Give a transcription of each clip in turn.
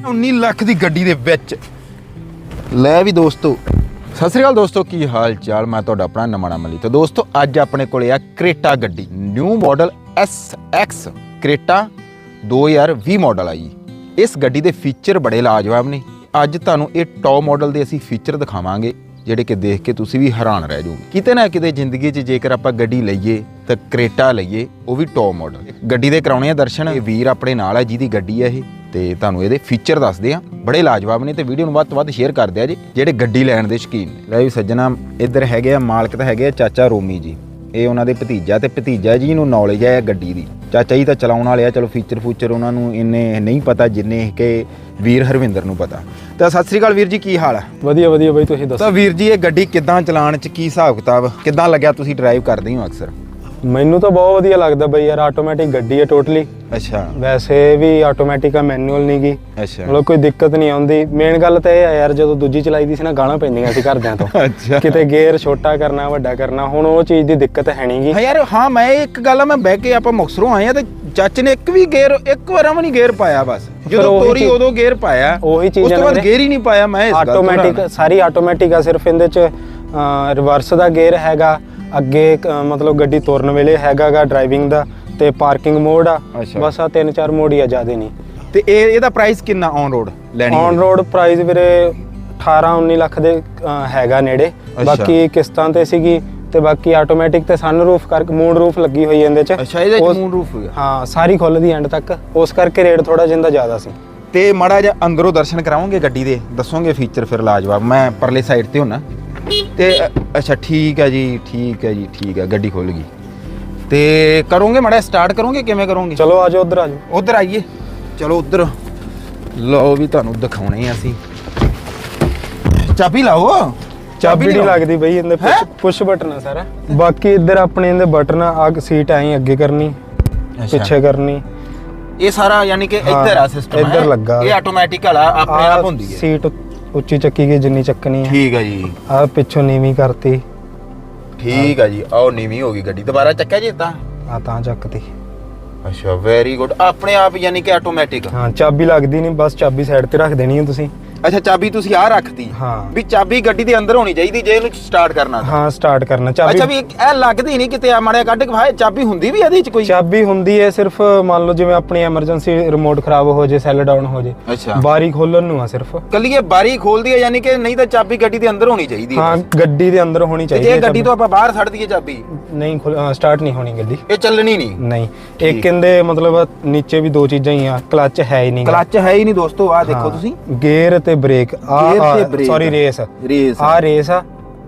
19 ਲੱਖ ਦੀ ਗੱਡੀ ਦੇ ਵਿੱਚ। ਲੈ ਵੀ ਦੋਸਤੋ, ਸਤਿ ਸ੍ਰੀ ਅਕਾਲ ਦੋਸਤੋ, ਕੀ ਹਾਲ ਚਾਲ? ਮੈਂ ਤੁਹਾਡਾ ਆਪਣਾ ਨਮਣਾ ਮਲੀ ਤੇ ਦੋਸਤੋ, ਅੱਜ ਆਪਣੇ ਕੋਲੇ ਆ ਕ੍ਰੇਟਾ ਗੱਡੀ, new model SX Creta 2020 model ਆ ਜੀ। ਇਸ ਗੱਡੀ ਦੇ ਫੀਚਰ ਬੜੇ ਲਾਜਵਾਬ ਨੇ। ਅੱਜ ਤੁਹਾਨੂੰ ਇਹ ਟੌਪ ਮਾਡਲ ਦੇ ਅਸੀਂ ਫੀਚਰ ਦਿਖਾਵਾਂਗੇ, ਜਿਹੜੇ ਕਿ ਦੇਖ ਕੇ ਤੁਸੀਂ ਵੀ ਹੈਰਾਨ ਰਹਿ ਜਾਓਗੇ। ਕਿਤੇ ਨਾ ਕਿਤੇ ਜ਼ਿੰਦਗੀ 'ਚ ਜੇਕਰ ਆਪਾਂ ਗੱਡੀ ਲਈਏ, ਤਾਂ ਕ੍ਰੇਟਾ ਲਈਏ, ਉਹ ਵੀ ਟੌਪ ਮਾਡਲ ਗੱਡੀ ਦੇ ਕਰਾਉਣੇ ਆ ਦਰਸ਼ਨ, ਇਹ ਵੀਰ ਆਪਣੇ ਨਾਲ ਹੈ ਜਿਹਦੀ ਗੱਡੀ ਹੈ ਇਹ। ਤੇ ਤੁਹਾਨੂੰ ਇਹਦੇ ਫੀਚਰ ਦੱਸਦੇ ਆ। ਬੜੇ ਲਾਜਵਾਬ ਨੇ ਤੇ ਵੀਡੀਓ ਨੂੰ ਵੱਧ ਤੋਂ ਵੱਧ ਸ਼ੇਅਰ ਕਰ ਦਿਆ ਜੀ ਜਿਹੜੇ ਗੱਡੀ ਲੈਣ ਦੇ ਸ਼ੌਕੀਨ ਨੇ। ਲੈ ਵੀ ਸੱਜਣਾ ਇੱਧਰ ਹੈਗੇ ਆ ਮਾਲਕ ਤਾਂ ਹੈਗੇ ਆ ਚਾਚਾ ਰੋਮੀ ਜੀ। ਇਹ ਉਹਨਾਂ ਦੇ ਭਤੀਜਾ ਤੇ ਭਤੀਜਾ ਜੀ ਨੂੰ ਨੌਲੇਜ ਹੈ ਗੱਡੀ ਦੀ। ਚਾਚਾ ਜੀ ਤਾਂ ਚਲਾਉਣ ਵਾਲੇ ਆ ਚਲੋ ਫੀਚਰ ਫੂਚਰ ਉਹਨਾਂ ਨੂੰ ਇੰਨੇ ਨਹੀਂ ਪਤਾ ਜਿੰਨੇ ਕਿ ਵੀਰ ਹਰਵਿੰਦਰ ਨੂੰ ਪਤਾ। ਤਾਂ ਸਤਿ ਸ੍ਰੀ ਅਕਾਲ ਵੀਰ ਜੀ ਕੀ ਹਾਲ ਹੈ ਵਧੀਆ ਵਧੀਆ ਬਾਈ ਤੁਸੀਂ ਦੱਸੋ? ਤਾਂ ਵੀਰ ਜੀ ਇਹ ਗੱਡੀ ਕਿੱਦਾਂ ਚਲਾਉਣ ਚ ਕੀ ਹਿਸਾਬ ਕਿਤਾਬ ਕਿੱਦਾਂ ਲੱਗਿਆ ਤੁਸੀਂ ਡਰਾਈਵ ਕਰਦੇ ਹੋ ਅਕਸਰ? ਮੈਨੂੰ ਤਾਂ ਬਹੁਤ ਵਧੀਆ ਲੱਗਦਾ ਬਾਈ ਯਾਰ ਆਟੋਮੈਟਿਕ ਗੱਡੀ ਹੈ ਟੋਟਲੀ ਅੱਛਾ। ਵੈਸੇ ਵੀ ਆਟੋਮੈਟਿਕ ਆ ਮੈਨੂਅਲ ਨਹੀਂ ਗੀ। ਅੱਛਾ। ਮਤਲਬ ਕੋਈ ਦਿੱਕਤ ਨਹੀਂ ਆਉਂਦੀ। ਮੇਨ ਗੱਲ ਤਾਂ ਇਹ ਆ ਯਾਰ ਜਦੋਂ ਦੂਜੀ ਚਲਾਈ ਦੀ ਸੀ ਨਾ ਗਾਲਾਂ ਪੈਂਦੀਆਂ ਸੀ ਘਰਦਿਆਂ ਤੋਂ। ਅੱਛਾ। ਕਿਤੇ ਗੇਅਰ ਛੋਟਾ ਕਰਨਾ ਵੱਡਾ ਕਰਨਾ ਹੁਣ ਉਹ ਚੀਜ਼ ਦੀ ਦਿੱਕਤ ਹੈ ਨਹੀਂਗੀ ਹਾਂ ਯਾਰ ਹਾਂ ਮੈਂ ਇੱਕ ਗੱਲ ਆ ਮੈਂ ਬਹਿ ਕੇ ਆਪਾਂ ਮੁਕਸਰੋਂ ਆਏ ਆ ਤੇ ਚਾਚੇ ਨੇ ਇੱਕ ਵੀ ਗੇਅਰ ਇੱਕ ਵਾਰ ਵੀ ਨਹੀਂ ਗੇਅਰ ਪਾਇਆ ਬਸ। ਜਦੋਂ ਤੋਰੀ ਉਦੋਂ ਗੇਅਰ ਪਾਇਆ। ਉਹੀ ਚੀਜ਼ ਉਸ ਤੋਂ ਬਾਅਦ। ਗੇਅਰ ਹੀ ਨਹੀਂ ਪਾਇਆ ਮੈਂ ਇਸ ਗੱਲ ਆਟੋਮੈਟਿਕ ਸਾਰੀ ਆਟੋਮੈਟਿਕ ਆ ਸਿਰਫ ਇਹਦੇ ਚ ਰਿਵਰਸ ਦਾ ਗੇਅਰ ਹੈਗਾ। ਅੱਗੇ ਮਤਲਬ ਗੱਡੀ ਤੁਰਨ ਵੇਲੇ ਹੈਗਾਗਾ ਡਰਾਈਵਿੰਗ ਦਾ। ਤੇ ਪਾਰਕਿੰਗ ਮੋਡ ਆ। ਅੱਛਾ। ਬਸ ਆ ਤਿੰਨ ਚਾਰ ਮੋਡ ਹੀ ਆ ਜ਼ਿਆਦਾ ਨਹੀਂ। ਤੇ ਇਹ ਇਹਦਾ ਪ੍ਰਾਈਸ ਕਿੰਨਾ ਔਨ ਰੋਡ ਲੈਣੀ ਔਨ ਰੋਡ ਪ੍ਰਾਈਸ ਵੀਰੇ 18 19 ਲੱਖ ਦੇ ਹੈਗਾ ਨੇੜੇ। ਅੱਛਾ। ਬਾਕੀ ਕਿਸ਼ਤਾਂ ਤੇ ਸੀਗੀ ਤੇ ਬਾਕੀ ਆਟੋਮੈਟਿਕ ਤੇ ਸਨ ਰੂਫ ਕਰਕੇ ਮੂਨ ਰੂਫ ਲੱਗੀ ਹੋਈ ਹੈ ਇਹਦੇ ਚ। ਅੱਛਾ ਇਹਦੇ ਉਸ- ਚ ਮੂਨ ਰੂਫ ਹੋਇਆ। ਹਾਂ ਸਾਰੀ ਖੁੱਲਦੀ ਐਂਡ ਤੱਕ। ਉਸ ਕਰਕੇ ਰੇਟ ਥੋੜਾ ਜਿੰਦਾ ਜ਼ਿਆਦਾ ਸੀ। ਤੇ ਮਾੜਾ ਜਿਹਾ ਅੰਦਰੋਂ ਦਰਸ਼ਨ ਕਰਾਉਂਗੇ ਗੱਡੀ ਦੇ? ਦੱਸੋਗੇ ਫੀਚਰ ਫਿਰ ਲਾਜਵਾਬ। ਮੈਂ ਪਰਲੇ ਸਾਈਡ ਤੇ ਹੁੰਨਾ ਤੇ ਅ, ਅੱਛਾ ਠੀਕ ਹੈ ਜੀ ਠੀਕ ਹੈ ਜੀ ਠੀਕ ਹੈ ਗੱਡੀ ਖੁੱਲ ਗਈ। ਤੇ ਕਰੋਗੇ ਮਾੜਾ ਸਟਾਰਟ ਕਰੋਗੇ? ਕਿਵੇਂ ਕਰੋਗੇ? ਚਲੋ ਆਜੋ ਉਧਰ ਆਜੋ ਉਧਰ ਆਈਏ। ਚਲੋ ਉਧਰ। ਲਓ ਵੀ ਤੁਹਾਨੂੰ ਦਿਖਾਉਣੇ ਆ ਅਸੀਂ। ਚਾਬੀ ਲਾਓ। ਚਾਬੀ ਨਹੀਂ। ਲੱਗਦੀ ਬਈ ਇਹਦੇ ਹੈਂ? ਪੁਸ਼ ਬਟਨ ਆ ਸਾਰਾ। ਬਾਕੀ ਇੱਧਰ ਆਪਣੇ ਇਹਦੇ ਬਟਨ ਆ ਸੀਟ ਐਂ ਅੱਗੇ ਕਰਨੀ। ਪਿੱਛੇ ਕਰਨੀ। ਇਹ ਸਾਰਾ ਯਾਨੀ ਕਿ ਹਾਂ, ਇੱਧਰ ਆ ਸਿਸਟਮ ਇੱਧਰ ਲੱਗਾ। ਇਹ ਆਟੋਮੈਟਿਕ ਵਾਲਾ ਆਪਣੇ ਆਪ ਹੁੰਦੀ ਹੈ। ਸੀਟ ਉੱਚੀ ਚੱਕੀ ਗਈ ਜਿੰਨੀ ਚੱਕਣੀ ਹੈ। ਠੀਕ ਹੈ ਜੀ। ਆ ਪਿੱਛੋਂ ਨੀਵੀਂ ਕਰਤੀ। ਠੀਕ ਹੈ ਜੀ ਆਓ ਨੀਵੀਂ ਹੋ ਗਈ ਗੱਡੀ। ਦੁਬਾਰਾ ਚੱਕਿਆ ਜੀ ਤਾਂ? ਆ ਤਾਂ ਚੱਕਤੀ। ਅੱਛਾ ਵੈਰੀ ਗੁੱਡ ਆਪਣੇ ਆਪ ਯਾਨੀ ਕਿ ਆਟੋਮੈਟਿਕ ਹਾਂ ਚਾਬੀ ਲੱਗਦੀ ਨਹੀਂ ਬਸ ਚਾਬੀ ਸਾਈਡ ਤੇ ਰੱਖ ਦੇਣੀ ਹੈ ਤੁਸੀਂ। ਅੱਛਾ ਚਾਬੀ ਤੁਸੀਂ ਆ ਰੱਖਤੀ। ਹਾਂ। ਵੀ ਚਾਬੀ ਗੱਡੀ ਦੇ ਅੰਦਰ ਹੋਣੀ ਚਾਹੀਦੀ ਜੇ ਇਹਨੂੰ ਸਟਾਰਟ ਕਰਨਾ ਤਾਂ। ਹਾਂ ਸਟਾਰਟ ਕਰਨਾ। ਅੱਛਾ ਚਾਬੀ ਵੀ ਇਹ ਲੱਗਦੀ ਨਹੀਂ ਕਿਤੇ ਆ ਮਾੜਿਆ ਕੱਢ ਕੇ ਭਾਏ ਚਾਬੀ ਹੁੰਦੀ ਵੀ ਇਹਦੇ ਚ ਕੋਈ? ਚਾਬੀ ਹੁੰਦੀ ਹੈ ਸਿਰਫ ਮੰਨ ਲਓ ਜਿਵੇਂ ਆਪਣੀ ਐਮਰਜੈਂਸੀ ਰਿਮੋਟ ਖਰਾਬ ਹੋ ਜੇ ਸੈੱਲ ਡਾਊਨ ਹੋ ਜੇ ਅੱਛਾ। ਬਾਰੀ ਖੋਲਣ ਨੂੰ ਆ ਸਿਰਫ। ਕੱਲੀ ਇਹ ਬਾਰੀ ਖੋਲਦੀ ਹੈ ਯਾਨੀ ਕਿ ਨਹੀਂ ਤਾਂ ਚਾਬੀ ਗੱਡੀ ਦੇ ਅੰਦਰ ਹੋਣੀ ਚਾਹੀਦੀ ਹੈ ਹਾਂ ਗੱਡੀ ਦੇ ਅੰਦਰ ਹੋਣੀ ਤੇ ਚਾਹੀਦੀ ਜੇ ਹੈ ਗੱਡੀ ਚਾਬੀ। ਤੋਂ ਆਪਾਂ ਬਾਹਰ ਛੱਡ ਦਈਏ ਚਾਬੀ? ਨਹੀਂ ਸਟਾਰਟ ਨਹੀਂ ਹੋਣੀ ਗੱਡੀ। ਇਹ ਚੱਲਣੀ ਨਹੀਂ? ਨਹੀਂ। ਇੱਕ ਇਹਦੇ ਮਤਲਬ ਨੀਚੇ ਵੀ ਦੋ ਚੀਜ਼ਾਂ ਹੀ ਆ ਕਲੱਚ ਹੈ ਹੀ ਨਹੀਂ ਕਲੱਚ ਹੈ ਹੀ ਨਹੀਂ ਦੋਸਤੋ ਆ ਦੇਖੋ ਤੁਸੀਂ। ਗੇਅਰ ਤੇ ਬ੍ਰੇਕ Gear ਤੇ ਆ brake ਸੌਰੀ ਆ। ਰੇਸ ਰੇਸ ਆ। ਰੇਸ ਆ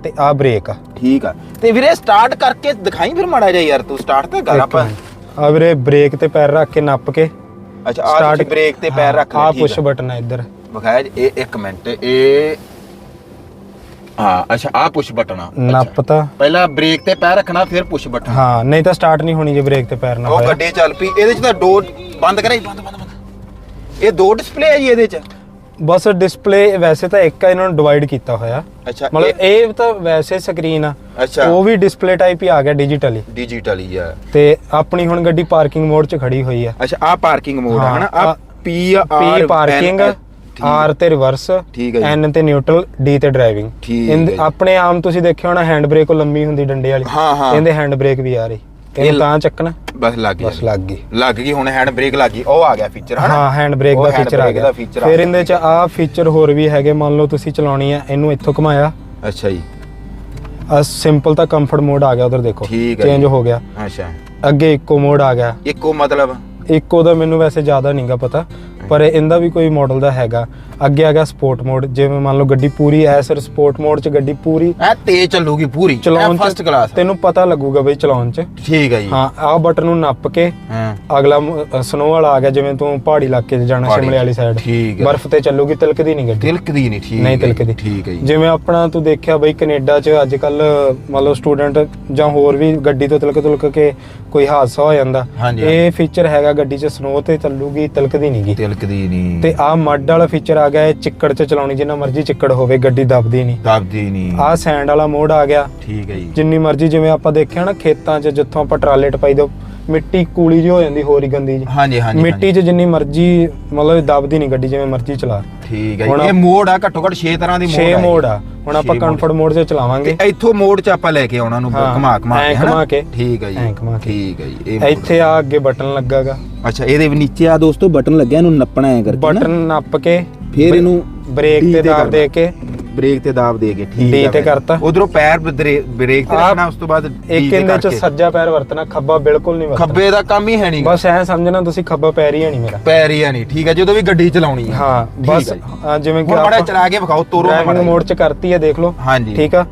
ਤੇ ਆ ਬ੍ਰੇਕ ਆ। ਠੀਕ ਆ। ਤੇ ਵੀਰੇ ਸਟਾਰਟ ਕਰਕੇ ਦਿਖਾਈ ਫਿਰ ਮਾੜਾ ਜਿਹਾ ਯਾਰ ਤੂੰ। ਸਟਾਰਟ ਤਾਂ ਕਰ ਆਪਾਂ। ਆ ਵੀਰੇ ਬ੍ਰੇਕ ਤੇ ਪੈਰ ਰੱਖ ਕੇ ਨੱਪ ਕੇ। ਅੱਛਾ ਆ ਤੁਸੀਂ ਬ੍ਰੇਕ ਤੇ ਪੈਰ ਰੱਖ ਆ ਪੁਸ਼ ਆ। ਬਟਨ ਆ ਇੱਧਰ। ਵਿਖਾਇਆ ਜੀ, ਇਹ ਇੱਕ ਮਿੰਟ ਇਹ ਹਾਂ ਅੱਛਾ ਆ ਪੁਸ਼ ਬਟਨ ਆ। ਅੱਛਾ। ਨੱਪਤਾ ਪਹਿਲਾਂ ਬ੍ਰੇਕ ਤੇ ਪੈਰ ਰੱਖਣਾ ਫਿਰ ਪੁਸ਼ ਬਟਨ ਹਾਂ ਨਹੀਂ ਤਾਂ ਸਟਾਰਟ ਨਹੀਂ ਹੋਣੀ ਜੇ ਬ੍ਰੇਕ ਤੇ ਪੈਰ ਨਾ ਉਹ ਹੋਇਆ। ਗੱਡੀ ਚੱਲ ਪਈ ਇਹਦੇ ਚ ਤਾਂ ਦੋ ਬੰਦ ਕਰਾਈ ਬੰਦ ਬੰਦ ਬੰਦ। ਇਹ ਦੋ ਡਿਸਪਲੇ ਹੈ ਜੀ ਇਹਦੇ ਚ। ਬਸ ਡਿਸਪਲੇ ਵੈਸੇ ਤਾਂ ਇੱਕ ਆ ਇਹਨਾਂ ਨੂੰ ਡਿਵਾਈਡ ਕੀਤਾ ਹੋਇਆ। ਅੱਛਾ ਮਤਲਬ ਇਹ ਤਾਂ ਵੈਸੇ ਸਕਰੀਨ ਆ। ਅੱਛਾ। ਉਹ ਵੀ ਡਿਸਪਲੇ ਟਾਈਪ ਹੀ ਆ ਗਿਆ ਡਿਜੀਟਲੀ ਡਿਜੀਟਲ ਆ। ਤੇ ਆਪਣੀ ਹੁਣ ਗੱਡੀ ਪਾਰਕਿੰਗ ਮੋਡ 'ਚ ਖੜੀ ਹੋਈ ਆ। ਅੱਛਾ ਆ ਪਾਰਕਿੰਗ ਮੋਡ ਆ ਹਨਾ? ਆ P R P parking R ਤੇ ਰਿਵਰਸ। ਐਨ ਤੇ ਨਿਊਟਰਲ ਡੀ ਤੇ ਡਰਾਈਵਿੰਗ। ਆਪਣੇ ਆਮ ਤੁਸੀਂ ਦੇਖਿਆ ਹੋਣਾ ਹੈਂਡ ਬ੍ਰੇਕ ਉਹ ਲੰਮੀ ਹੁੰਦੀ ਡੰਡੇ ਵਾਲੀ। ਇਹਦੇ ਹੈਂਡ ਬ੍ਰੇਕ ਵੀ ਆ ਰਹੀ। ਇਹਨੂੰ ਤਾਂ ਚੱਕਣਾ। ਬਸ ਲੱਗ ਗਿਆ ਬਸ ਲੱਗ ਗਈ। ਲੱਗ ਗਈ ਹੁਣ ਹੈਂਡ ਬ੍ਰੇਕ ਲੱਗ ਗਈ। ਉਹ ਆ ਗਿਆ ਫੀਚਰ ਹਨਾ? ਹਾਂ ਹੈਂਡ ਬ੍ਰੇਕ ਦਾ ਫੀਚਰ ਆ ਗਿਆ। ਫਿਰ। ਇਹਦੇ ਚ ਆ ਫੀਚਰ ਹੋਰ ਵੀ ਹੈਗੇ ਮੰਨ ਲਓ ਤੁਸੀਂ ਚਲਾਉਣੀ ਆ ਇਹਨੂੰ ਇੱਥੋਂ ਘੁਮਾਇਆ। ਅੱਛਾ ਜੀ। ਆ ਸਿੰਪਲ ਤਾਂ ਕੰਫਰਟ ਮੋਡ ਆ ਗਿਆ ਉਧਰ ਦੇਖੋ। ਚੇਂਜ। ਹੋ ਗਿਆ। ਅੱਛਾ। ਅੱਗੇ ਇਕੋ ਮੋਡ ਆ ਗਿਆ। ਇੱਕੋ ਮਤਲਬ? ਇਕੋ ਦਾ ਮੈਨੂੰ ਵੈਸੇ ਜ਼ਿਆਦਾ ਨਹੀਂਗਾ ਪਤਾ ਪਰ ਇਹਦਾ ਵੀ ਕੋਈ ਮਾਡਲ ਦਾ ਹੈਗਾ। ਅੱਗੇ ਆ ਗਿਆ ਸਪੋਰਟ ਮੋਡ ਜਿਵੇਂ ਮੰਨ ਲਓ ਗੱਡੀ ਪੂਰੀ ਐ ਸਰ ਸਪੋਰਟ ਮੋਡ 'ਚ ਗੱਡੀ ਪੂਰੀ। ਐ ਤੇਜ਼ ਚੱਲੂਗੀ ਪੂਰੀ ਚਲਾਉਣ ਫਸਟ ਕਲਾਸ ਤੈਨੂੰ ਪਤਾ ਲੱਗੂਗਾ ਬਈ ਚਲਾਉਣ 'ਚ। ਠੀਕ ਹੈ ਜੀ। ਹਾਂ ਆਹ ਬਟਨ ਨੂੰ ਨੱਪ ਕੇ ਅਗਲਾ ਸਨੋ ਵਾਲਾ ਆ ਗਿਆ ਜਿਵੇਂ ਤੂੰ ਪਹਾੜੀ ਇਲਾਕੇ 'ਚ ਜਾਣਾ ਸ਼ਿਮਲੇ ਵਾਲੀ ਸਾਈਡ। ਬਰਫ਼ ਤੇ ਚੱਲੂਗੀ ਤਿਲਕਦੀ ਨਹੀਂ ਗੱਡੀ। ਤਿਲਕਦੀ ਨਹੀਂ ਠੀਕ ਨਹੀਂ ਤਿਲਕਦੀ। ਠੀਕ ਹੈ ਜੀ। ਜਿਵੇਂ ਆਪਣਾ ਤੂੰ ਦੇਖਿਆ ਬਈ ਕੈਨੇਡਾ 'ਚ ਅੱਜ ਕੱਲ ਮੰਨ ਲਓ ਸਟੂਡੈਂਟ ਜਾਂ ਹੋਰ ਵੀ ਗੱਡੀ ਤੋਂ ਤਿਲਕ ਤਿਲਕ ਕੇ ਕੋਈ ਹਾਦਸਾ ਹੋ ਜਾਂਦਾ। ਇਹ ਫੀਚਰ ਹੈਗਾ ਗੱਡੀ 'ਚ ਸਨੋ ਤੇ ਚੱਲੂਗੀ ਤਿਲਕਦੀ ਨਹੀਂਗੀ ਤਿਲਕਦੀ ਨਹੀਂ। ਤੇ ਆ ਮੱਡ ਵਾਲਾ ਫੀਚਰ ਆ ਗਿਆ ਇਹ ਚਿੱਕੜ 'ਚ ਚਲਾਉਣੀ ਜਿੰਨਾ ਮਰਜ਼ੀ ਚਿੱਕੜ ਹੋਵੇ ਗੱਡੀ ਦਬਦੀ ਨਹੀਂ। ਦਬਦੀ ਨਹੀਂ। ਆ ਸੈਂਡ ਵਾਲਾ ਮੋਡ ਆ ਗਿਆ। ਠੀਕ ਹੈ ਜੀ। ਜਿੰਨੀ ਮਰਜ਼ੀ ਜਿਵੇਂ ਆਪਾਂ ਦੇਖਿਆ ਨਾ ਖੇਤਾਂ 'ਚ ਜਿੱਥੋਂ ਆਪਾਂ ਟਰਾਲੇ ਟਪਾਈ ਦੋ ਮਿੱਟੀ ਕੂਲੀ ਜਿਹੀ ਹੋ ਜਾਂਦੀ ਹੋਰ ਹੀ ਗੰਦੀ ਜੀ ਹਾਂਜੀ ਹਾਂਜੀ ਮਿੱਟੀ 'ਚ ਜਿੰਨੀ ਮਰਜ਼ੀ ਮਤਲਬ ਦਬਦੀ ਨਹੀਂ ਗੱਡੀ ਜਿਵੇਂ ਮਰਜ਼ੀ ਚਲਾ। ਠੀਕ ਹੈ ਜੀ। ਇਹ ਮੋਡ ਆ ਘੱਟੋ ਘੱਟ 6 ਤਰ੍ਹਾਂ ਦੀ ਮੋਡ 6 ਆ ਮੋਡ ਆ। ਹੁਣ ਆਪਾਂ ਕੰਫਰਟ ਮੋਡ 'ਚ ਚਲਾਵਾਂਗੇ। ਤੇ ਇੱਥੋਂ ਮੋਡ ਚ ਆਪਾਂ ਲੈ ਕੇ ਆਉਣਾ ਨੂੰ ਹਾਂ, ਘੁਮਾ ਘੁਮਾ ਕੇ? ਘੁਮਾ ਕੇ। ਠੀਕ ਹੈ ਜੀ। ਐਂ ਘੁਮਾ ਕੇ। ਠੀਕ ਹੈ ਜੀ। ਇੱਥੇ ਆ ਅੱਗੇ ਬਟਨ ਲੱਗਾਗਾ। ਅੱਛਾ ਇਹਦੇ ਵੀ ਨੀਚੇ ਆ ਦੋਸਤੋ ਬਟਨ ਲੱਗਿਆ ਇਹਨੂੰ ਨੱਪਣਾ ਐ ਕਰਕੇ ਬਟਨ ਨੱਪ ਕੇ ਫਿਰ ਇਹਨੂੰ ਬ੍ਰੇਕ ਤੇ ਦਾਬ। ਦੇ ਕੇ। ਬ੍ਰੇਕ ਤੇ ਦਾਬ ਦੇ ਕੇ ਠੀਕ ਆ ਤੇ। ਕਰਤਾ। ਉਧਰੋਂ ਪੈਰ ਬਰੇ- ਬ੍ਰੇਕ ਤੇ ਰੱਖਣਾ ਉਸ ਤੋਂ ਬਾਅਦ ਇੱਕ ਤੇ ਇਹਦੇ 'ਚ। ਸੱਜਾ ਪੈਰ ਵਰਤਣਾ ਖੱਬਾ ਬਿਲਕੁਲ ਨਹੀਂ ਵਰਤਣਾ। ਖੱਬੇ ਦਾ ਕੰਮ ਹੀ ਹੈ ਨਹੀਂ ਬਸ ਐ ਸਮਝਣਾ ਤੁਸੀਂ ਖੱਬਾ ਪੈਰ ਹੀ ਹੈ ਨਹੀਂ ਮੇਰਾ। ਪੈਰ ਹੀ ਹੈ ਨਹੀਂ ਠੀਕ ਹੈ ਜਦੋਂ ਵੀ ਗੱਡੀ ਚਲਾਉਣੀ ਹੈ ਹਾਂ ਬਸ ਹੈ ਜਿਵੇਂ ਕਿ ਆਪਾਂ ਚਲਾ ਕੇ ਵਿਖਾਓ ਤੋਰੋ ਮਾੜਾ 'ਚ ਕਰਤੀ ਹੈ ਦੇਖ ਲਓ। ਹਾਂਜੀ। ਠੀਕ ਆ?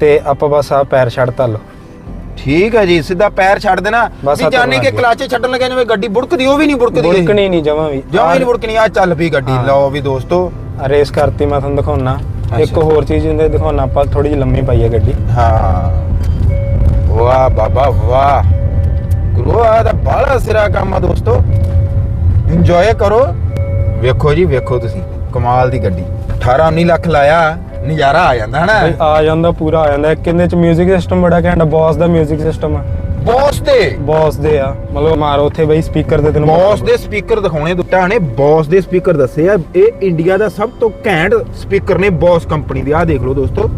ਤੇ ਆਪਾਂ ਬਸ ਆ ਪੈਰ ਛੱਡਤਾ ਲਓ। ਠੀਕ ਹੈ ਜੀ ਸਿੱਧਾ ਪੈਰ ਛੱਡ ਦੇਣਾ। ਬਸ ਵੀ ਜਾਨੀ ਕਿ ਕਲਾਚੇ ਛੱਡਣ ਲੱਗੇ ਜਿਵੇਂ ਗੱਡੀ ਬੁੜਕਦੀ ਉਹ ਵੀ ਨਹੀਂ ਬੁੜਕਦੀ ਬੁੜਕਣੀ ਨਹੀਂ ਜਮਾਂ ਵੀ। ਜਮਾਂ ਹੀ ਨਹੀਂ ਬੁੜਕਣੀ ਆ ਚੱਲ ਪਈ ਗੱਡੀ ਹਾਂ। ਲਓ ਵੀ ਦੋਸਤੋ। ਆ ਰੇਸ ਕਰਤੀ ਮੈਂ ਤੁਹਾਨੂੰ ਦਿਖਾਉਣਾ ਇੱਕ ਅੱਛਾ। ਹੋਰ ਚੀਜ਼ ਇਹਦੇ ਦਿਖਾਉਣਾ ਆਪਾਂ ਥੋੜੀ ਜਿਹੀ ਲੰਮੀ ਪਾਈ ਹੈ ਗੱਡੀ। ਹਾਂ। ਵਾਹ ਬਾਬਾ ਵਾਹ। ਗੁਰੂ ਆ ਦਾ ਬਾਲਾ ਸਿਰਾ ਕੰਮ ਆ ਦੋਸਤੋ। ਇੰਜੋਏ ਕਰੋ। ਵੇਖੋ ਜੀ ਵੇਖੋ ਤੁਸੀਂ। ਕਮਾਲ ਦੀ ਗੱਡੀ। 18 19 ਲੱਖ ਲਾਇਆ। ਨਜ਼ਾਰਾ ਆ ਜਾਂਦਾ ਹਨਾ ਬਈ ਆ ਜਾਂਦਾ ਪੂਰਾ ਆ ਜਾਂਦਾ ਇੱਕ ਇਹਦੇ 'ਚ 뮤직 ਸਿਸਟਮ ਬੜਾ ਘੈਂਟ ਬੌਸ ਦਾ 뮤직 ਸਿਸਟਮ ਆ ਬੌਸ ਦੇ ਬੌਸ ਦੇ ਆ ਮਤਲਬ ਮਾਰੋ ਉੱਥੇ ਬਈ ਸਪੀਕਰ ਤੇ ਤੈਨੂੰ ਬੌਸ ਦੇ ਸਪੀਕਰ ਦਿਖਾਉਣੇ ਦੁੱਟਾ ਨੇ ਬੌਸ ਦੇ ਸਪੀਕਰ ਦੱਸੇ ਆ ਇਹ ਇੰਡੀਆ ਦਾ ਸਭ ਤੋਂ ਘੈਂਟ ਸਪੀਕਰ ਨੇ ਬੌਸ ਕੰਪਨੀ ਦੇ ਆ ਦੇਖ ਲਓ ਦੋਸਤੋ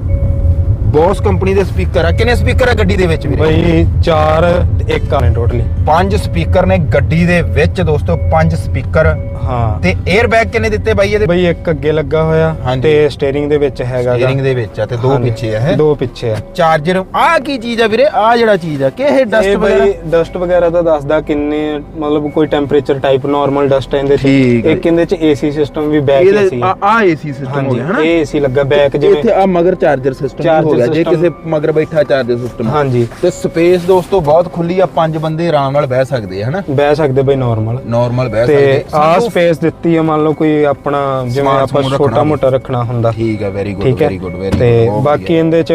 ਬੌਸ ਕੰਪਨੀ ਦੇ ਸਪੀਕਰ ਆ। ਕਿੰਨੇ ਸਪੀਕਰ ਆ ਗੱਡੀ ਦੇ ਵਿੱਚ ਵੀਰੇ? ਬਈ 4 ਤੇ 1 ਆ ਨੇ ਟੋਟਲੀ ਪੰਜ ਸਪੀਕਰ ਨੇ ਗੱਡੀ ਦੇ ਵਿੱਚ ਦੋਸਤੋ ਪੰਜ ਸਪੀਕਰ। ਹਾਂ। ਤੇ 에ਅਰ ਬੈਗ ਕਿੰਨੇ ਦਿੱਤੇ ਬਾਈ ਇਹਦੇ? ਬਈ ਇੱਕ ਅੱਗੇ ਲੱਗਾ ਹੋਇਆ ਹਾਂਜੀ। ਤੇ ਸਟੀਅਰਿੰਗ ਦੇ ਵਿੱਚ ਹੈਗਾ ਗਾ। ਸਟੀਅਰਿੰਗ ਦੇ ਵਿੱਚ ਆ ਤੇ ਦੋ ਹਾਂਜੀ, ਪਿੱਛੇ ਆ ਹੈ? ਦੋ ਪਿੱਛੇ ਆ। ਚਾਰਜਰ ਆ ਕੀ ਚੀਜ਼ ਆ ਵੀਰੇ? ਆ ਜਿਹੜਾ ਚੀਜ਼ ਆ ਕਿ ਇਹ ਡਸਟ ਇਹ ਵਗੈਰਾ? ਬਈ ਡਸਟ ਵਗੈਰਾ ਤਾਂ ਦੱਸਦਾ ਕਿੰਨੇ ਮਤਲਬ ਕੋਈ ਟੈਂਪਰੇਚਰ ਟਾਈਪ ਨਾਰਮਲ ਡਸਟ ਇਹਦੇ ਠੀਕ ਹੈ। ਇੱਕ ਇਹਦੇ ਚ ਏਸੀ ਸਿਸਟਮ ਵੀ ਬੈਕ ਇਹਦੇ ਏਸੀ ਆ ਆ ਏਸੀ ਸਿਸਟਮ ਹੋ ਗਿਆ ਹਨਾ? ਇਹ ਏਸੀ ਲੱਗਾ ਬੈਕ ਜਿਵੇਂ ਇੱਥੇ ਆ ਮਗਰ ਚਾਰਜਰ ਸਿਸਟਮ ਹੋ ਗਿਆ ਜੇ। ਕਿਸੇ ਮਗਰ ਬੈਠਾ ਚਾਰਜਰ ਸਿਸਟਮ ਹਾਂਜੀ। ਤੇ ਸਪੇਸ ਦੋਸਤੋ ਬਹੁਤ ਖੁੱਲੀ ਆ ਪੰਜ ਬੰਦੇ ਆਰਾਮ ਨਾਲ ਬਹਿ ਸਕਦੇ ਆ ਹਨਾ? ਬਹਿ ਸਕਦੇ ਬਈ ਨਾਰਮਲ ਨਾਰਮਲ ਬਹਿ ਤੇ ਸਕਦੇ। ਆ ਸਪੇਸ ਦਿੱਤੀ ਹੈ ਮੰਨ ਲਓ ਕੋਈ ਆਪਣਾ ਜਿਵੇਂ ਆਪਾਂ ਛੋਟਾ ਮੋਟਾ ਰੱਖਣਾ ਹੁੰਦਾ। ਠੀਕ ਹੈ। Very good very good very ਤੇ ਬਾਕੀ ਇਹਦੇ ਚ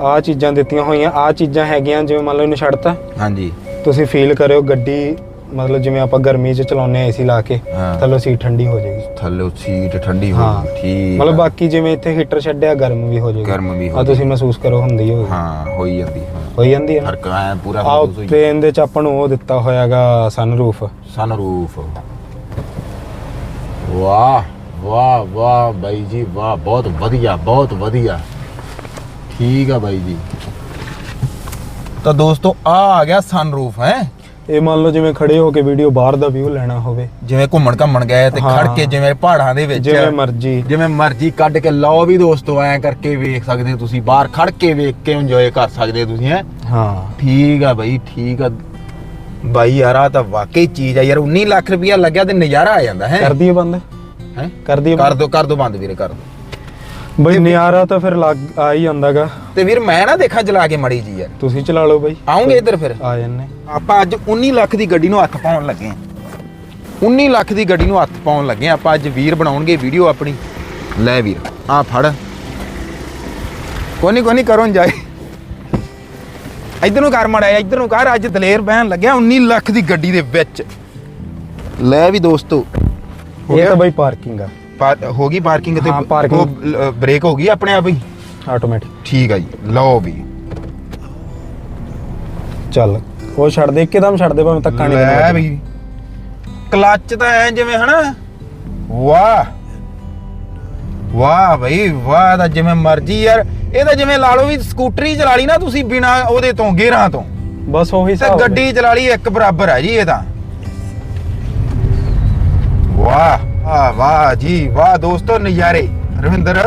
ਆ ਚੀਜ਼ਾਂ ਦਿੱਤੀਆਂ ਹੋਈਆਂ। ਆ ਚੀਜ਼ਾਂ ਹੈਗੀਆਂ ਜਿਵੇਂ ਮੰਨ ਲਓ ਇਹਨੂੰ ਛੱਡਤਾ। ਹਾਂਜੀ। ਤੁਸੀਂ ਫੀਲ ਕਰਿਓ ਗੱਡੀ ਮਤਲਬ ਜਿਵੇਂ ਆਪਾਂ ਗਰਮੀ 'ਚ ਚਲਾਉਂਦੇ ਆ ਏਸੀ ਲਾ ਕੇ ਹਾਂ। ਥੱਲੋਂ ਸੀਟ ਠੰਡੀ ਹੋ ਜਾਏਗੀ। ਥੱਲੇ ਸੀਟ ਠੰਡੀ ਹੋ ਹਾਂ। ਗਈ ਠੀਕ ਮਤਲਬ ਆ। ਬਾਕੀ ਜਿਵੇਂ ਇੱਥੇ ਹੀਟਰ ਛੱਡਿਆ ਗਰਮ ਵੀ ਹੋ ਜਾਏਗੀ। ਗਰਮ ਵੀ ਹੋ ਆ ਤੁਸੀਂ ਮਹਿਸੂਸ ਕਰੋ ਹੁੰਦੀ ਹੋਈ। ਹਾਂ ਹੋਈ ਜਾਂਦੀ ਹਾਂ। ਹੋਈ ਜਾਂਦੀ ਹੈ ਨਾ? ਫ਼ਰਕ ਆਇਆ ਪੂਰਾ ਆ ਮਹਿਸੂਸ ਹੋਈ ਉੱਤੇ ਇਹਦੇ ਚ ਆਪਾਂ ਨੂੰ ਉਹ ਦਿੱਤਾ ਹੋਇਆਗਾ ਸਨਰੂਫ ਸਨਰੂਫ ਵਾਹ ਵਾਹ ਵਾਹ ਬਾਈ ਜੀ ਵਾਹ ਬਹੁਤ ਵਧੀਆ ਬਹੁਤ ਵਧੀਆ। ਠੀਕ ਆ ਬਾਈ ਜੀ। ਤਾਂ ਦੋਸਤੋ ਆ ਆ ਗਿਆ ਸਨਰੂਫ ਹੈ? ਇਹ ਮੰਨ ਲਓ ਜਿਵੇਂ ਖੜੇ ਹੋ ਕੇ ਵੀਡੀਓ ਬਾਹਰ ਦਾ ਵਿਊ ਲੈਣਾ ਹੋਵੇ। ਜਿਵੇਂ ਘੁੰਮਣ ਘੰਮਣ ਗਏ ਤੇ। ਖੜ ਕੇ ਜਿਵੇਂ ਪਹਾੜਾਂ ਦੇ ਵਿੱਚ। ਜਿਵੇਂ ਮਰਜ਼ੀ। ਜਿਵੇਂ ਮਰਜ਼ੀ ਕੱਢ ਕੇ ਲਓ ਵੀ ਦੋਸਤੋ ਐ ਕਰਕੇ ਵੇਖ ਸਕਦੇ ਤੁਸੀਂ। ਬਾਹਰ ਖੜ ਕੇ ਵੇਖ ਕੇ ਇੰਜੋਏ ਕਰ ਸਕਦੇ ਤੁਸੀਂ ਹੈ। ਹਾਂ। ਠੀਕ ਆ ਬਾਈ ਠੀਕ ਆ। ਬਾਈ ਯਾਰ ਆ ਤਾਂ ਵਾਕਈ ਚੀਜ਼ ਆ ਯਾਰ 19 ਲੱਖ ਰੁਪਇਆ ਲੱਗਿਆ ਤੇ ਨਜ਼ਾਰਾ ਆ ਜਾਂਦਾ ਹੈ। ਕਰ ਦਈਏ ਬੰਦ। ਹੈ? ਕਰ ਕਰ ਦੋ ਕਰ ਦੋ ਬੰਦ ਵੀਰੇ ਕਰ ਦੋ। ਬਈ ਨਿਆਰਾ ਤਾਂ ਫਿਰ ਲੱਗ ਆ ਹੀ ਜਾਂਦਾਗਾ। ਤੇ ਵੀਰ ਮੈਂ ਨਾ ਦੇਖਾਂ ਚਲਾ ਕੇ ਮੜੀ ਜੀ ਯਾਰ। ਤੁਸੀਂ ਚਲਾ ਲਓ ਬਈ। ਆਉਂਗੇ ਇੱਧਰ ਫਿਰ। ਆ ਜੰਨੇ ਆਪਾਂ ਅੱਜ 19 ਲੱਖ ਦੀ ਗੱਡੀ ਨੂੰ ਹੱਥ ਪਾਉਣ ਲੱਗੇ ਆਂ 19 ਲੱਖ ਦੀ ਗੱਡੀ ਨੂੰ ਹੱਥ ਪਾਉਣ ਲੱਗੇ ਆਂ ਆਪਾਂ ਅੱਜ ਵੀਰ ਬਣਾਉਣਗੇ ਵੀਡੀਓ ਆਪਣੀ। ਲੈ ਵੀਰ ਆ ਫੜ। ਕੋਨੀ ਕੋਨੀ ਕਰੋਂ ਜਾਏ ਇੱਧਰ ਨੂੰ ਕਰ ਮੜਾ ਇੱਧਰ ਨੂੰ ਕਰ। ਅੱਜ ਦਲੇਰ ਬਹਿਣ ਲੱਗਿਆ 19 ਲੱਖ ਦੀ ਗੱਡੀ ਦੇ ਵਿੱਚ। ਲੈ ਵੀ ਦੋਸਤੋ। ਹੋ ਇਹ ਗਿਆ? ਤਾਂ ਬਈ ਪਾਰਕਿੰਗ ਆ। ਪਾ- ਹੋ ਗਈ ਪਾਰਕਿੰਗ ਤੇ ਹਾਂ, parking। ਬ੍ਰੇਕ ਹੋ ਗਈ ਆਪਣੇ ਆਪ ਹੀ? ਆਟੋਮੈਟਿਕ ਠੀਕ ਆ ਜੀ ਲਓ ਵੀ। ਚੱਲ ਉਹ ਛੱਡ ਦੇ ਇੱਕਦਮ ਛੱਡ ਦੇ ਭਾਵੇਂ ਧੱਕਾ ਨਹੀਂ ਲੈ ਦੇਣਾ। ਵੀ। ਕਲੱਚ ਤਾਂ ਐ ਜਿਵੇਂ ਹਨਾ? ਵਾਹ। ਵਾਹ ਬਈ ਵਾਹ ਦਾ ਜਿਵੇਂ ਮਰਜ਼ੀ ਯਾਰ। ਇਹ ਤਾਂ ਜਿਵੇਂ ਲਾ ਲਓ ਵੀ ਸਕੂਟਰੀ ਚਲਾ ਲਈ ਨਾ ਤੁਸੀਂ ਬਿਨਾ ਉਹਦੇ ਤੋਂ ਗੇਰਾਂ ਤੋਂ। ਬਸ ਉਹੀ ਤੇ ਹਿਸਾਬ ਗੱਡੀ ਚਲਾ ਲਈ ਇੱਕ ਬਰਾਬਰ ਹੈ ਜੀ ਇਹ ਤਾਂ। ਵਾਹ। ਆ ਵਾਹ ਜੀ ਵਾਹ ਦੋਸਤੋ ਨਜ਼ਾਰੇ। ਰਵਿੰਦਰ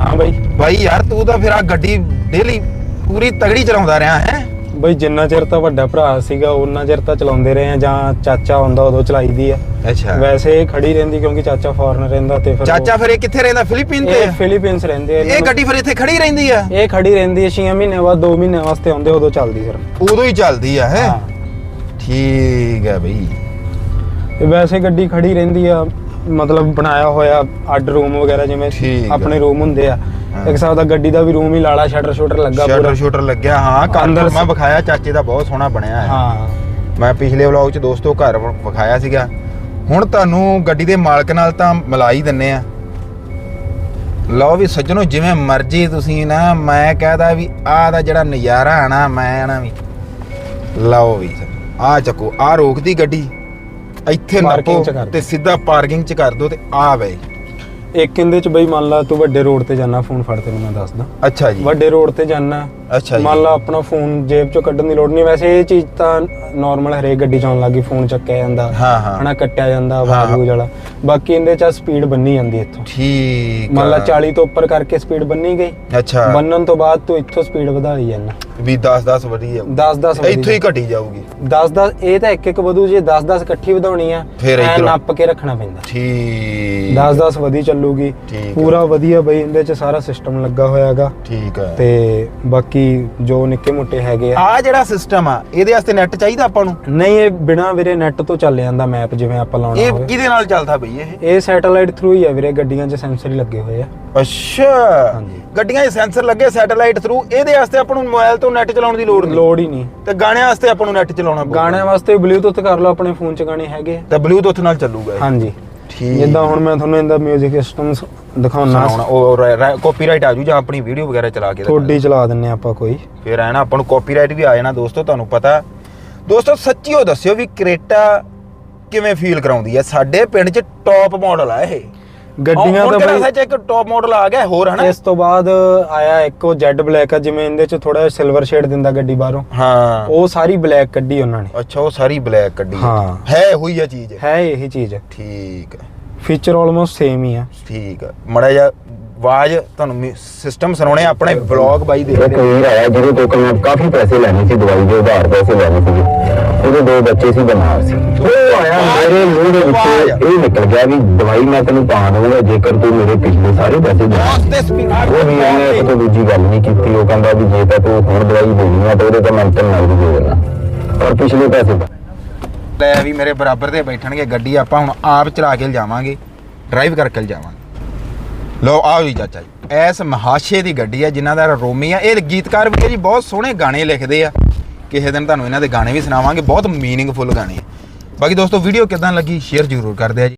ਹਾਂ ਬਈ। ਬਾਈ ਯਾਰ ਤੂੰ ਤਾਂ ਫਿਰ ਆ ਗੱਡੀ ਡੇਲੀ ਪੂਰੀ ਤਗੜੀ ਚਲਾਉਂਦਾ ਰਿਹਾ ਹੈ? ਬਈ ਜਿੰਨਾ ਚਿਰ ਤਾਂ ਵੱਡਾ ਭਰਾ ਸੀਗਾ ਉਹਨਾਂ ਚਿਰ ਤਾਂ ਚਲਾਉਂਦੇ ਰਹੇ ਆ ਜਾਂ ਚਾਚਾ ਹੁੰਦਾ ਉਦੋਂ ਚਲਾਈਦੀ ਆ। ਅੱਛਾ। ਵੈਸੇ ਇਹ ਖੜੀ ਰਹਿੰਦੀ ਕਿਉਂਕਿ ਚਾਚਾ ਫੋਰਨ ਰਹਿੰਦਾ ਤੇ ਫਿਰ ਚਾਚਾ ਫਿਰ ਇਹ ਕਿੱਥੇ ਰਹਿੰਦਾ? ਫਿਲੀਪੀਨ ਤੇ? ਇਹ ਫਿਲੀਪੀਨਸ ਰਹਿੰਦੇ ਆ ਇਹ ਗੱਡੀ ਫਿਰ ਇੱਥੇ ਖੜੀ ਰਹਿੰਦੀ ਆ? ਇਹ ਖੜੀ ਰਹਿੰਦੀ ਹੈ 6 ਮਹੀਨੇ ਬਾਅਦ 2 ਮਹੀਨੇ ਵਾਸਤੇ ਆਉਂਦੇ ਉਦੋਂ ਚੱਲਦੀ ਸਿਰਫ ਉਦੋਂ ਹੀ ਚੱਲਦੀ ਆ ਹੈ? ਠੀਕ ਹੈ ਬਈ। ਵੈਸੇ ਗੱਡੀ ਖੜੀ ਰਹਿੰਦੀ ਆ ਮਤਲਬ ਬਣਾਇਆ ਹੋਇਆ ਅੱਡ ਰੂਮ ਵਗੈਰਾ ਜਿਵੇਂ ਠੀਕ ਆ। ਆਪਣੇ ਰੂਮ ਹੁੰਦੇ ਆ। ਇੱਕ ਹਿਸਾਬ ਦਾ ਗੱਡੀ ਦਾ ਵੀ ਰੂਮ ਹੀ ਲਾਲਾ ਸ਼ਟਰ ਸ਼ੂਟਰ ਲੱਗਾ ਸ਼ਟਰ ਪੂਰਾ ਸ਼ੂਟਰ ਲੱਗਿਆ ਹਾਂ ਘਰ ਅੰਦਰ ਮੈਂ ਵਿਖਾਇਆ ਚਾਚੇ ਦਾ ਬਹੁਤ ਸੋਹਣਾ ਬਣਿਆ ਹੈ। ਹਾਂ। ਮੈਂ ਪਿਛਲੇ ਵਲੌਗ 'ਚ ਦੋਸਤੋ ਘਰ ਵ- ਵਿਖਾਇਆ ਸੀਗਾ। ਹੁਣ ਤੁਹਾਨੂੰ ਗੱਡੀ ਦੇ ਮਾਲਕ ਨਾਲ ਤਾਂ ਮਿਲਾ ਹੀ ਦਿੰਨੇ ਆ। ਲਓ ਵੀ ਸੱਜਣੋ ਜਿਵੇਂ ਮਰਜ਼ੀ ਤੁਸੀਂ ਨਾ ਮੈਂ ਕਹਦਾ ਵੀ ਆਹ ਦਾ ਜਿਹੜਾ ਨਜ਼ਾਰਾ ਆਣਾ ਮੈਂ ਨਾ ਵੀ ਲਓ ਵੀ ਆ ਚੱਕੋ ਆ ਰੋਕਦੀ ਗੱਡੀ। ਇੱਥੇ Parking ਨੱਪੋ ਚ ਕਰ ਦਿਓ। ਤੇ ਸਿੱਧਾ ਪਾਰਕਿੰਗ ਚ ਕਰ ਦੋ ਤੇ ਆ ਵੇ ਇੱਕ ਇਹਦੇ ਚ ਬਈ ਮੰਨ ਲਾ ਤੂੰ ਵੱਡੇ ਰੋਡ ਤੇ ਜਾਣਾ ਫੋਨ ਫੜ ਤੈਨੂੰ ਮੈਂ ਦੱਸਦਾ। ਅੱਛਾ ਜੀ। ਵੱਡੇ ਰੋਡ ਤੇ ਜਾਣਾ ਅੱਛਾ ਜੀ। ਮੰਨ ਲਾ ਆਪਣਾ ਫੋਨ ਜੇਬ ਚੋਂ ਕੱਢਣ ਦੀ ਲੋੜ ਨਹੀਂ ਵੈਸੇ ਇਹ ਚੀਜ਼ ਤਾਂ ਨਾਰਮਲ ਹਰੇਕ ਗੱਡੀ ਚ ਆਉਣ ਲੱਗੀ ਫੋਨ ਚੱਕਿਆ ਜਾਂਦਾ ਹਾਂ ਹਾਂ। ਹਨਾ ਕੱਟਿਆ ਜਾਂਦਾ। ਬੂਜ ਵਾਲਾ। ਬਾਕੀ ਇਹਦੇ ਚ ਸਪੀਡ ਬੰਨੀ ਜਾਂਦੀ ਇੱਥੋਂ। ਠੀਕ ਮੰਨ ਲਾ ਆ। 40 ਤੋਂ ਉੱਪਰ ਕਰਕੇ ਸਪੀਡ ਬੰਨੀ ਗਈ ਅੱਛਾ। ਬੰਨਣ ਤੋਂ ਬਾਅਦ ਤੂੰ ਇੱਥੋਂ ਸਪੀਡ ਵਧਾਈ ਜਾਂਦਾ। ਵੀ 10 10 ਵਧੀਆ 10 10 ਇੱਥੋਂ ਹੀ ਘਟੀ ਜਾਊਗੀ। 10 10 ਇਹ ਤਾਂ ਇੱਕ ਇੱਕ ਵਧੂ ਜੇ 10 10 ਇਕੱਠੀ ਵਧਾਉਣੀ ਆ ਫਿਰ ਐਂ। ਨੱਪ ਕੇ ਰੱਖਣਾ ਪੈਂਦਾ। ਠੀਕ। 10 10 ਵਧੀ ਚੱਲੂਗੀ। ਪੂਰਾ ਵਧੀਆ ਬਈ ਇਹਦੇ ਚ ਸਾਰਾ ਸਿਸਟਮ ਲੱਗਾ ਹੋਇਆਗਾ। ਠੀਕ ਹੈ ਤੇ ਬਾਕੀ ਜੋ ਨਿੱਕੇ ਮੋਟੇ ਹੈਗੇ ਆ। ਆ ਜਿਹੜਾ ਸਿਸਟਮ ਆ ਇਹਦੇ ਵਾਸਤੇ ਨੈਟ ਚਾਹੀਦਾ ਆਪਾਂ ਨੂੰ? ਨਹੀਂ ਇਹ ਬਿਨਾ ਵੀਰੇ ਨੈਟ ਤੋਂ ਚੱਲ ਜਾਂਦਾ ਮੈਪ ਜਿਵੇਂ ਆਪਾਂ ਲਾਉਣਾ ਇਹ ਹੋਵੇ। ਕਿਹਦੇ ਨਾਲ ਚੱਲਦਾ ਬਈ ਇਹ? ਇਹ ਸੈਟੇਲਾਈਟ ਥਰੂ ਹੀ ਆ ਵੀਰੇ ਗੱਡੀਆਂ 'ਚ ਸੈਂਸਰ ਹੀ ਲੱਗੇ ਹੋਏ ਆ। ਅੱਛਾ। ਹਾਂਜੀ। ਗੱਡੀਆਂ 'ਚ ਸੈਂਸਰ ਲੱਗੇ ਸੈਟੇਲਾਈਟ ਥਰੂ ਇਹਦੇ ਵਾਸਤੇ ਆਪਾਂ ਨੂੰ ਮੋਬਾਈਲ ਤੋਂ ਨੈਟ ਚਲਾਉਣ ਦੀ ਲੋੜ ਨਹੀਂ। ਲੋੜ ਹੀ ਨਹੀਂ। ਤੇ ਗਾਣਿਆਂ ਵਾਸਤੇ ਆਪਾਂ ਨੂੰ ਨੈਟ ਚਲਾਉਣਾ ਪਊਗਾ। ਗਾਣਿਆਂ ਵਾਸਤੇ ਬਲੂਟੁੱਥ ਕਰ ਲਓ ਆਪਣੇ ਫੋਨ 'ਚ ਗਾਣੇ ਹੈਗੇ ਆ। ਤੇ ਬਲੂਟੁੱਥ ਨਾਲ ਚੱਲੂਗਾ ਇਹ। ਹਾਂਜੀ। ਠੀਕ। ਜਿੱਦਾਂ ਹੁਣ ਮੈਂ ਤੁਹਾਨੂੰ ਇਹਦਾ 뮤직 ਸਿਸਟਮ ਦਿਖਾਉਣਾ ਸੁਣਾਉਣਾ ਉਹ ਕਾਪੀਰਾਈਟ ਆ ਜੂ ਜਾਂ ਆਪਣੀ ਵੀਡੀਓ ਵਗੈਰਾ ਚਲਾ ਕੇ ਥੋੜੀ ਚਲਾ ਦਿੰਨੇ ਆਪਾਂ ਕੋਈ। ਫਿਰ ਐ ਨਾ ਆਪਾਂ ਨੂੰ ਕਾਪੀਰਾਈਟ ਵੀ ਆ ਜਾਣਾ ਦੋਸਤੋ ਤੁਹਾਨੂੰ ਪਤਾ। ਦੋਸਤੋ ਸੱਚੀਓ ਦੱਸਿਓ ਵੀ ਕਰੇਟਾ ਕਿਵੇਂ ਫੀਲ ਕਰਾਉਂਦੀ ਹੈ ਸਾਡੇ ਪਿੰਡ 'ਚ ਟੌਪ ਮਾਡਲ ਆ ਇਹ। ਗੱਡੀਆਂ ਤਾਂ ਬਈ ਸੱਚ ਇੱਕ ਟੌਪ ਮਾਡਲ ਆ ਗਿਆ ਹੋਰ ਹਨਾ? ਇਸ ਤੋਂ ਬਾਅਦ ਆਇਆ ਇੱਕ ਉਹ ਜੈਡ ਬਲੈਕ ਆ ਜਿਵੇਂ ਇਹਦੇ 'ਚ ਥੋੜਾ ਸਿਲਵਰ ਸ਼ੇਡ ਦਿੰਦਾ ਗੱਡੀ ਬਾਹਰੋਂ। ਹਾਂ। ਉਹ ਸਾਰੀ ਬਲੈਕ ਕੱਢੀ ਉਹਨਾਂ ਨੇ। ਅੱਛਾ ਉਹ ਸਾਰੀ ਬਲੈਕ ਕੱਢੀ। ਹਾਂ। ਹੈ ਹੋਈ ਆ ਚੀਜ਼। ਹੈ ਇਹੀ ਚੀਜ਼। ਠੀਕ ਹੈ ਫੀਚਰ ਆਲਮੋਸਟ ਸੇਮ ਹੀ ਆ। ਠੀਕ ਹੈ ਮੜਾ ਜਾ ਆਵਾਜ਼ ਤੁਹਾਨੂੰ ਸਿਸਟਮ ਸੁਣਾਉਣੇ ਆ ਆਪਣੇ ਵਲੌਗ ਬਾਈ ਦੇ ਇੱਕ ਵੀਰ ਆਇਆ ਜਿਹਦੇ ਤੋਂ ਕਾਫੀ ਪੈਸੇ ਲੈਣੇ ਸੀ ਦਵਾਈ ਦੇ ਉਧਾਰ ਪੈਸੇ ਲੈਣੇ ਸੀ ਉਹਦੇ ਦੋ ਬੱਚੇ ਸੀ ਬਿਮਾਰ ਸੀ। ਉਹ ਆਇਆ। ਮੇਰੇ ਮੂੰਹ ਦੇ ਵਿੱਚ ਇਹ ਨਿਕਲ ਗਿਆ ਵੀ ਦਵਾਈ ਮੈਂ ਤੈਨੂੰ ਪਾ ਦਊਂਗਾ ਜੇਕਰ ਤੂੰ ਮੇਰੇ ਪਿਛਲੇ ਸਾਰੇ ਪੈਸੇ ਦੇ ਉਹ ਵੀ ਉਹਨੇ ਕੋਈ ਦੂਜੀ ਗੱਲ ਨਹੀਂ ਕੀਤੀ। ਉਹ ਕਹਿੰਦਾ ਵੀ ਜੇ ਤਾਂ ਤੂੰ ਹੁਣ ਦਵਾਈ ਦੇਣੀ ਆ ਤਾਂ ਉਹਦੇ ਤਾਂ ਮੈਂ ਤੈਨੂੰ ਨਗਦ ਦੇ ਦੇਣਾ ਔਰ ਪਿਛਲੇ ਪੈਸੇ ਦਾ ਲੈ ਵੀ ਮੇਰੇ ਬਰਾਬਰ ਤੇ ਬੈਠਣਗੇ ਗੱਡੀ, ਆਪਾਂ ਹੁਣ ਆਪ ਚਲਾ ਕੇ ਲਿਜਾਵਾਂਗੇ ਡਰਾਈਵ ਕਰਕੇ ਲਿਜਾਵਾਂਗੇ। ਲੋ ਆਓ ਜੀ ਚਾਚਾ ਜੀ। ਐਸ ਮਹਾਸ਼ੇ ਦੀ ਗੱਡੀ ਆ, ਜਿਨ੍ਹਾਂ ਦਾ ਰੋਮੀ ਆ। ਇਹ ਗੀਤਕਾਰ ਵੀ ਹੈ ਜੀ, ਬਹੁਤ ਸੋਹਣੇ ਗਾਣੇ ਲਿਖਦੇ ਆ। ਕਿਸੇ ਦਿਨ ਤੁਹਾਨੂੰ ਇਹਨਾਂ ਦੇ ਗਾਣੇ ਵੀ ਸੁਣਾਵਾਂਗੇ, ਬਹੁਤ ਮੀਨਿੰਗਫੁਲ ਗਾਣੇ ਆ। ਬਾਕੀ ਦੋਸਤੋ ਵੀਡੀਓ ਕਿਦਾਂ ਲੱਗੀ ਸ਼ੇਅਰ ਜ਼ਰੂਰ ਕਰ ਦਿਆ ਜੀ।